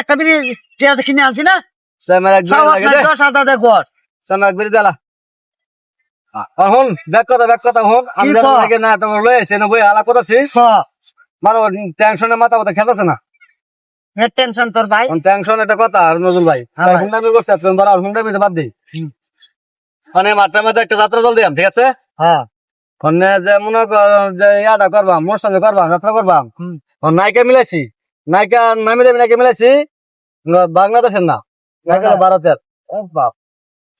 একটা বিড়ি টিয়াতে কিনে আনছি না? স্যামের এক সব লাগে আপনার দে। দশ হাজার টাকা গড়। স্যামের দেলা। আর ব্যাক কথা ব্যাক কথা হন। আমি কি জানি কও? নাকি না তোমার লয়ে এসে না বই হালা করতেছি। মারো টেনশনে মাথা মাথা খেলতেছে না। টেনশন তোর ভাই। টেনশন একটা কথা আর নজরুল ভাই। হ্যাঁ ভাই। হুন্ডামি করছে তুমি বড় হুন্ডামি বাদ দিই। মানে মধ্যে একটা যাত্রা দিলাম ঠিক আছে? হ্যাঁ যে মনে কর যে ইয়াটা করবাম মোর সঙ্গে করবাম যাত্রা করবাম। নায়িকা মিলাইছি। নায়িকা নামি দেবী নায়িকা মিলাইছি। বাংলাদেশের না নায়িকা। ভারতের। বাপ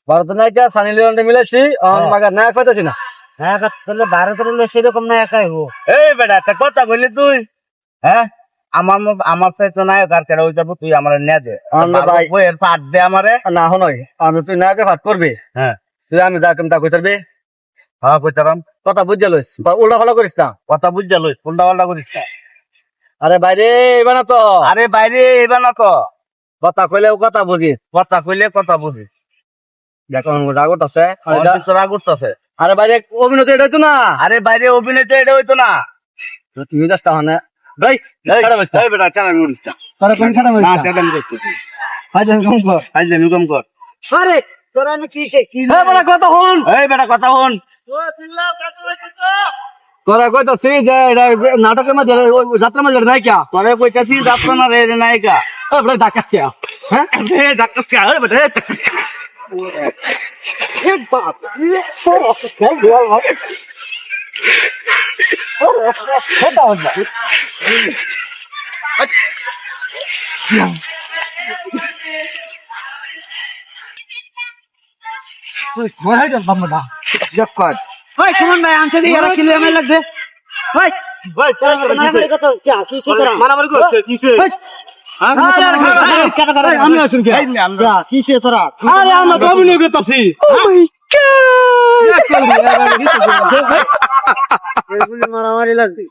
ভারতের নায়িকা সানি লিওনটা মিলাইছি হ্যাঁ। মাগার নায়ক পাইতেছি না। হ্যাঁ তাহলে ভারতের হলে সেরকম হো এই বেটা একটা কথা তুই। হ্যাঁ? আমার আমার চাইতে নায়ক আর কেডা তুই আমার নে দে। বইয়ের পাঠ দে আমারে। না হনই আমি তুই নায়কে ভাত করবি? হ্যাঁ। তুই আমি যা কেমন তা কই থাকবি হ্যাঁ কইতারাম কথা বুঝে লইস উল্টা ফলা করিস না কথা বুঝা লইস উল্টা পাল্টা করিস না। আরে বাইরে এবার না তো আরে বাইরে এবার না তো কথা কইলেও কথা বুঝিস কথা কইলে কথা বুঝিস দেখো রাগত আছে। আগুত আছে। আরে বাইরে অভিনয় এটা হইতো না? আরে বাইরে অভিনয় এটা হইতো না। তুই মেজাজটা হনে ভাই এই, খারাপ হইছে। এই বেটা তোরা কোন খারাপ না হইছে? কম কর। আজ আমি কম কর। আরে তোরা কি সে কি হ্যাঁ, বড় কথা হন। এই বেটা কথা হন তোরা কইতাছি যে এটা নাটকের মধ্যে ওই যাত্রার মধ্যে নাই কিয়া তোরে কইতাছি যাত্রা না রে রে নায়িকা এ বড় ডাকাত কিয়া হ্যাঁ এ ডাক্তার কে আরে বেটা এ ডাক্তার। এ বাপ ভাই সুমন ভাই আনছে দিয়ে এরা কিলো এমএল লাগছে ভাই ভাই তোরা করে মারামারি কিসে? কথা কি কি সে তোরা? মারামারি করছে কিসে? আমি আসুন কি? সে তোরা? আরে আমরা তো অভিনয় করতেছি মারামারি লাগছে